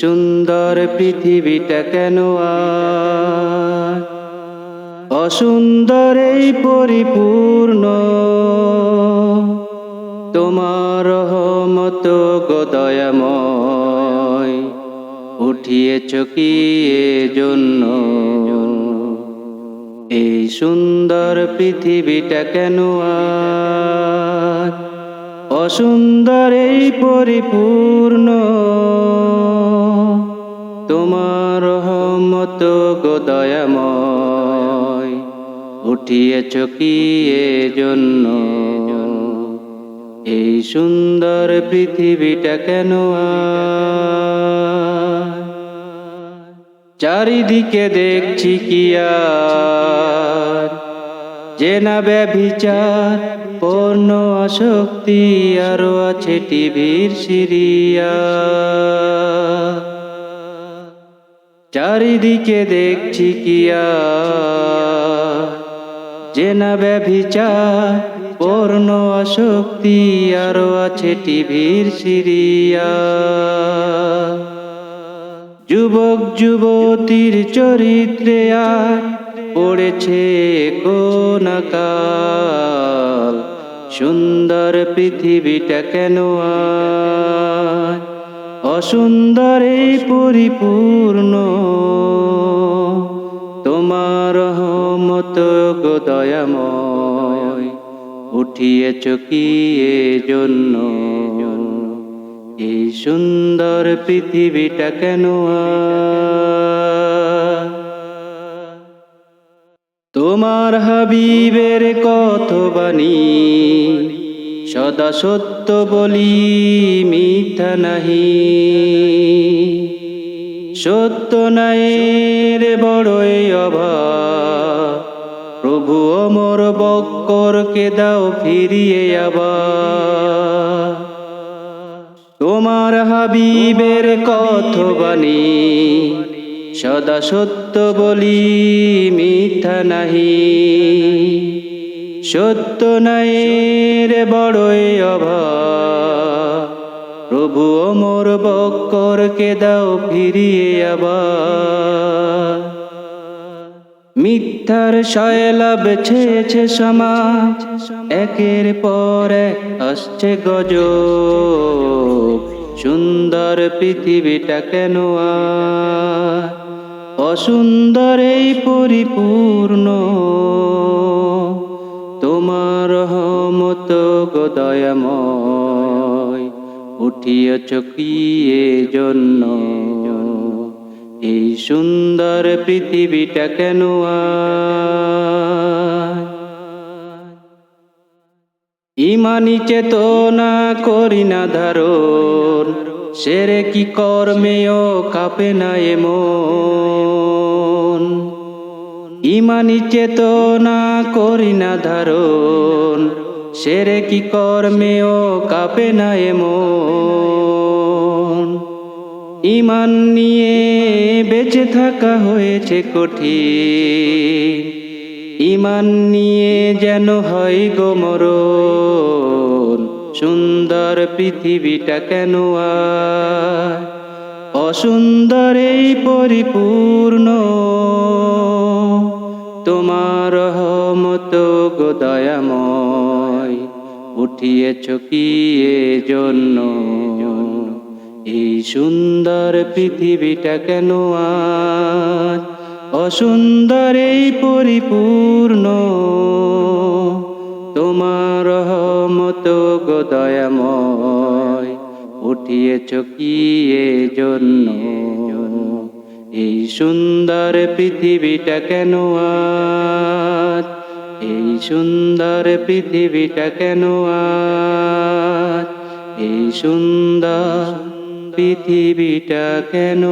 সুন্দর পৃথিবীটা কেন আজ অসুন্দর এই পরিপূর্ণ। তোমার রহমত গদয়াময় উঠিয়েছ কি এ জন্য এই সুন্দর পৃথিবীটা কেন আজ অসুন্দর এই পরিপূর্ণ। তোমার রহমত গদয়াময় উঠিয়েছ কি জন্য। এই সুন্দর পৃথিবীটা কেন? চারিদিকে দেখছি কি আর? যে না আসক্তি, আরও আছে টিভির সিরিয়া চারিদিকে দেখছি কি আর? যে না পূর্ণ আসক্তি আরও আছে টিভির সিরিয়া যুবক যুবতীর চরিত্রে আর পড়েছে কোনাকাল সুন্দর পৃথিবীটা কেন অসুন্দর পরিপূর্ণ। তোমার রহমত গো দয়াময়, উঠিয়েছ কি এ জন্য এই সুন্দর পৃথিবীটা কেন? তোমার হাবিবের কত বাণী সদা সত্য বলি মিথ্যা নাহি সত্য নাই রে বড়ই অভাব। প্রভু অমর বক্করকে দাও ফিরিয়ে আবার। তোমার হাবিবের কত বাণী সদা সত্য বলি মিথ্যা নাহি। সত্য নাই রে বড়ই অভাব। প্রভু অমর বক্করকে দাও ফিরিয়ে আবার। মিথ্যার শয়লাভ ছেছে সমাজ, একের পর এক আসছে গজ সুন্দর পৃথিবীটা কেন অসুন্দর এই পরিপূর্ণ। তোমার রহমত গদয়াময় উঠিয়েছ কি জন্য এই সুন্দর পৃথিবীটা কেন? ইমানি চেতনা করি না ধারণ, সেরে কি কর্মেও কাপে না এমন ইমানি চেতনা করি না ধারণ সেরে কি কর্মেও কাপে না এমন। ইমান নিয়ে বেঁচে থাকা হয়েছে কঠিন। ইমান নিয়ে যেন হয় গোমরণ সুন্দর পৃথিবীটা কেন অসুন্দর পরিপূর্ণ। তোমার রহমত গোদয়াময় উঠিয়েছ কি জন্য। এই সুন্দর পৃথিবীটা কেন আজ? অসুন্দর এই পরিপূর্ণ। তোমার রহমত গদয়াময় উঠিয়েছ কি জন্য। এই সুন্দর পৃথিবীটা কেন আজ? এই সুন্দর পৃথিবীটা কেন এই সুন্দর পৃথিবীটা কেন?